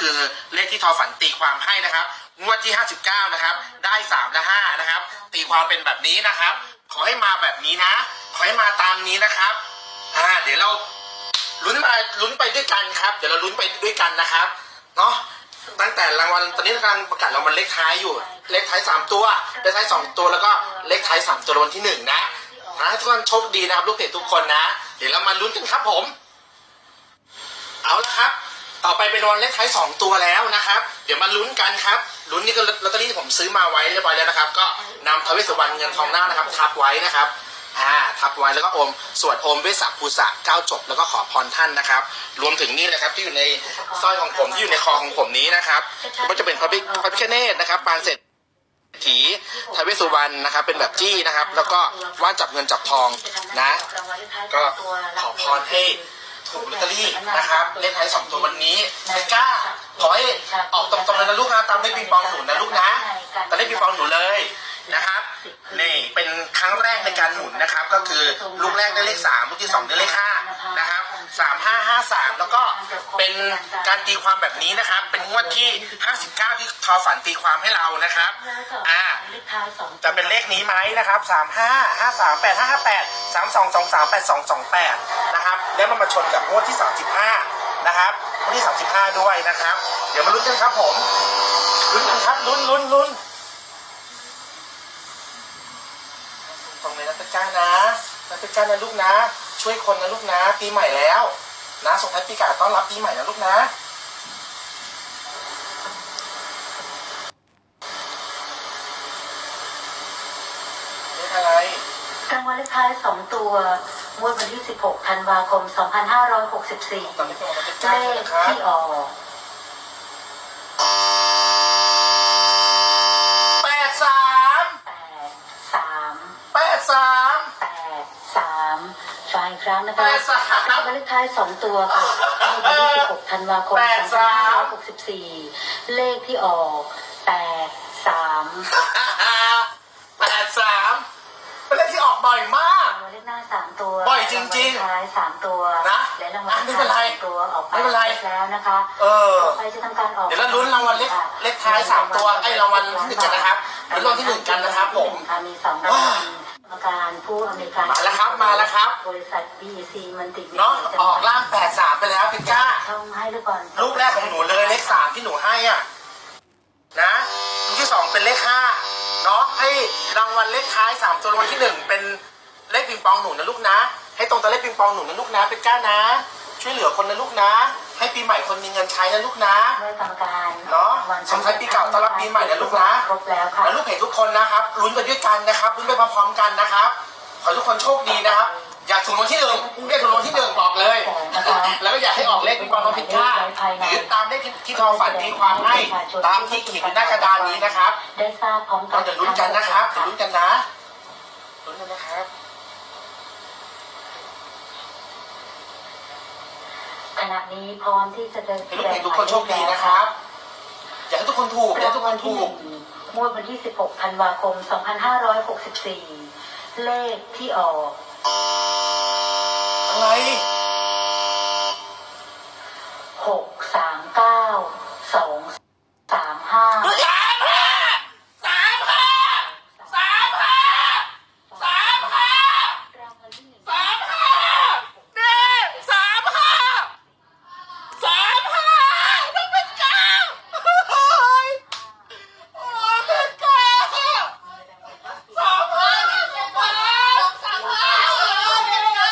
คือเลขที่ทอฝันตีความให้นะครับ งวดที่ 59 นะครับ ได้ 3 และ 5 นะครับ ตีความเป็นแบบนี้นะครับ ขอให้มาแบบนี้นะ ขอให้มาตามนี้นะครับ อ่า เดี๋ยวเราลุ้นมาลุ้นไปด้วยกันครับ เดี๋ยวเราลุ้นไปด้วยกันนะครับ เนาะตั้งแต่รางวัลตอนนี้กำลังประกาศรางวัลเลขท้ายอยู่ เลขท้ายสามตัว เลขท้ายสองตัวแล้วก็เลขท้ายสามตัวรางวัลที่หนึ่งนะนะทุกคนโชคดีนะครับ ลูกเพจทุกคนนะ เดี๋ยวเรามาลุ้นกันครับผม เอาละครับ ต่อไปเป็นรางวัลเลขท้ายสองตัวแล้วนะครับ เดี๋ยวมาลุ้นกันครับลุ้นนี่ก็ลอตเตอรี่ที่ผมซื้อมาไว้เรียบร้อยแล้วนะครับ ก็นำทาวเวสสุวรรณเงินทองหน้านะครับ ทับไว้นะครับอ่าทับไว้แล้วก็อมสวดอมเวสสัภูสะเก้าจบแล้วก็ขอพรท่านนะครับ รวมถึงนี่นะครับที่อยู่ในสร้อยของผมที่อยู่ในคอของผมนี้นะครับก็จะเป็นพระพิพระพิฆเนศนะครับปางเศรษฐีทาวเวสสุวรรณนะครับ เป็นแบบจี้นะครับ แล้วก็ว่านจับเงินจับทองนะ ก็ขอพรให้ ถูกลอตเตอรี่นะครับ เลขท้ายสองตัววันนี้ไทก้า ขอให้ออกตรงๆเลยนะลูกนะตามเลขปิงปองหนูนะลูกนะตามเลขปิงปองหนูเลยนะครับนี่เป็นครั้งแรกในการหมุนนะครับ ก็คือลูกแรกได้เลขสามลูกที่สองได้เลขห้านะครับสามห้าห้าสามแล้วก็เป็นการตีความแบบนี้นะครับ เป็นงวดที่ห้าสิบเก้าที่ทอฝันตีความให้เรานะครับอ่าจะเป็นเลขนี้ไหมนะครับสามห้าห้าสามแปดห้าห้าแปดสามสองสองสามแปดสองสองแปด แล้วมันมาชนกับงวดที่สามสิบห้านะครับงวดที่สามสิบห้าด้วยนะครับ เดี๋ยวมาลุ้นกันครับผมลุ้นกันครับลุ้นลุ้นลุ้นตรงเลยนะตะก้านะนะตะก้านะลูกนะ ช่วยคนนะลูกนะปีใหม่แล้วนะส่งท้ายปีเก่าต้อนรับปีใหม่นะลูกนะเลขอะไรรางวัลเลขท้าย2ตัว งวดวันที่ 16 ธันวาคม 2564 เลขที่ออกแปดสาม8 3แปดสาม8 3ฟังอีกครั้งนะคะแปดสามรางวัลเลขท้าย 2 ตัวค่ะงวดวันที่ 16 ธันวาคม แปดสาม 2564 เลขที่ออก 8 3 แปดสามเป็นเลขที่ออกบ่อยมาก จริงๆางวัลเลขท้าย3ตัวนะและรางวัลอะเลไม่ขเป็นไรท้ายสามตัวออกไปไม่เป็นไรแล้วนะคะเออต่อไปจะทำการออกเดี๋ยวเราลุ้นรางวัลเลขเลขท้ายสามตัวไอ้รางวัลที่หนึ่งกันนะครับลุ้นรางวัลที่หนึ่งกันนะครับผมค่ะมีสองรางวัลกรรมการผู้อำนวยการมาแล้วครับมาแล้วครับบริษัท BEC มันติเนาะออกล่างแปดสามไปแล้วพิก้าช่องให้หรือก่อนลูกแรกของหนูเลยเลขสามที่หนูให้อะนะลูกที่สองเป็นเลขห้าเนาะให้รางวัลเลขท้ายสามตัวรางวัลที่หนึ่งเป็นเลขปิงปองหนูนะลูกนะ ให้ตรงกับเลขปิงปองหนูนะลูกนะเป็นก้านะ ช่วยเหลือคนนะลูกนะ ให้ปีใหม่คนมีเงินใช้นะลูกนะด้วยกรรมการเนาะสงท้ายปีเก่าต้อนรับปีใหม่นะลูกนะครบแล้วค่ะแล้วลูกเพจทุกคนนะครับลุ้นไปด้วยกันนะครับลุ้นไปพร้อมๆกันนะครับขอให้ทุกคนโชคดีนะครับอยากถูกรางวัลที่หนึ่งอยากถูกรางวัลที่หนึ่งบอกเลย แล้วก็อยากให้ออกเลขปิงปองน้องพิก้าหรือตามเลขที่ทอฝันตีความให้ ตามที่เขียนอยู่หน้ากระดานนี้นะครับได้ทราบพร้อมกัเราจะลุ้นกันนะครับจะลุ้นกันนะลุ้นกันนะครับ ณะนี้พร้อมที่จะเดินให้ลูกเพจทุกคนโชคดีนะครับ อยากให้ทุกคนถูกอยากให้ทุกคนถูกงวดวันที่ 16 ธันวาคม 2564 เลขที่ออก อะไร หกสามเก้าสองสามห้า สามห้าสามห้าสามห้าสามห้า รางวัลที่หนึ่ง สามห้าเด้สามห้าสามห้าต้องเป็นเก้าโอ้ยโอ้ยเป็นเก้าสามห้าเป็นเก้าสามห้าเป็นเก้า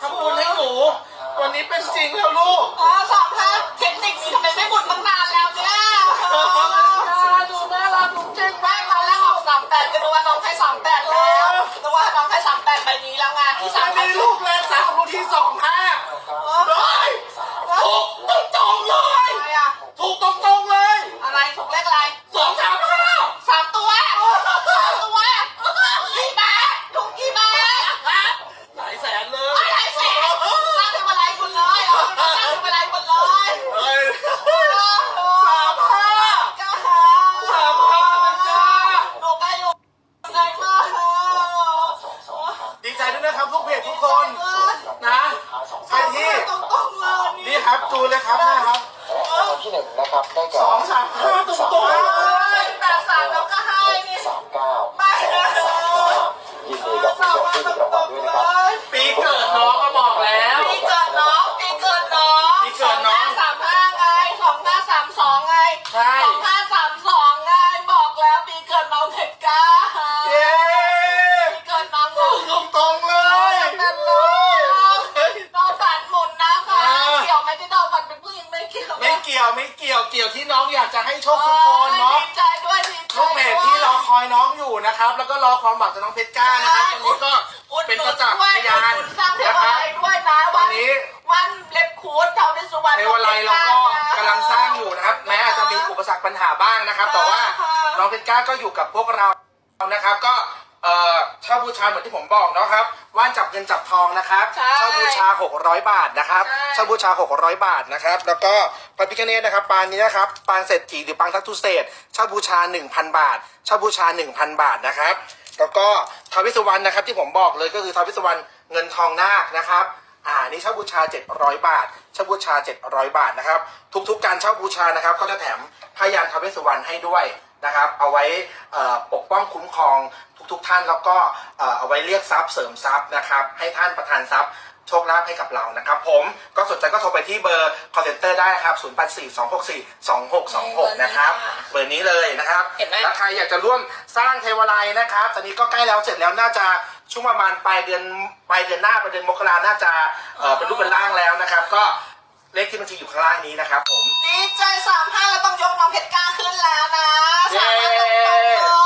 ทำบุญให้หนู วันนี้เป็นจริงแล้วลูก อ๋อสามห้าเทคนิคนี้ทำไมไม่บุญตั้งนานแล้วเนี่ย ดูน่ารักดูเก่ง ไม่ตอน แรกออกสามแปดก็นึกว่าน้องให้สามแปดแล้วนึกว่าน้องให้สามแปดใบนี้แล้วไงที่สาสามมมีลูกแรกสามลูกที่สองห้าเลยถูก อคอยน้องอยู่นะครับ แล้วก็รอความหวังจากน้องเพชรก้านะครับตอนนี้ก็เป็นประจักษ์พยานสร้างเทนะวาครับลัยด้วยนะตอนนี้วันเล็บคูดเทาวิสุวรรณในวันไรเราก็กำลังสร้างอยู่นะครับ แม้อาจจะมีอุปสรรคปัญหาบ้างนะครับ แต่ว่าน้องเพชรก้าก็อยู่กับพวกเรานะครับ ก็ เอ่อเช่าบูชาเหมือนที่ผมบอกเนาะครับว่านจับเงินจับทองนะครับเช่าบูชา 600 บาทนะครับเช่าบูชา 600 บาทนะครับ แล้วก็พระพิฆเนศนะครับปางนี้นะครับปางเศรษฐีหรือปางทักทุเศษเช่าบูชา 1,000 บาท เช่าบูชา 1,000 บาทนะครับ แล้วก็ท้าววิสวรรณนะครับที่ผมบอกเลยก็คือท้าววิสวรรณเงินทองนาคนะครับอ่านี่เช่าบูชา 700 บาท เช่าบูชา 700 บาทนะครับทุกๆ การเช่าบูชานะครับก็จะแถมพยานทาวเวสสุวรรณให้ด้วย นะครับ เอาไว้เอ่อปกป้องคุ้มครองทุกๆท่านแล้วก็เอ่อเอาไว้เรียกทรัพย์เสริมทรัพย์นะครับ ให้ท่านประทานทรัพย์โชคลาภให้กับเรานะครับผมก็สนใจก็โทรไปที่เบอร์ call center ได้ครับ 0842642626 นะครับ เบอร์นี้เลยนะครับเห็นไหมแล้วใครอยากจะร่วมสร้างเทวาลัยนะครับ ตอนนี้ก็ใกล้แล้วเสร็จแล้วน่าจะช่วงประมาณปลายเดือนปลายเดือนหน้าปลายเดือนมกราน่าจะเอ่อเป็นรูปเป็นร่างแล้วนะครับ ก็ เลขที่บัญชีอยู่ข้างล่างนี้นะครับผม ดีใจสามห้าแล้วต้องยกน้องเพชรกล้าขึ้นแล้วนะเย้สามารถตรงๆเลยสามารถตรงๆ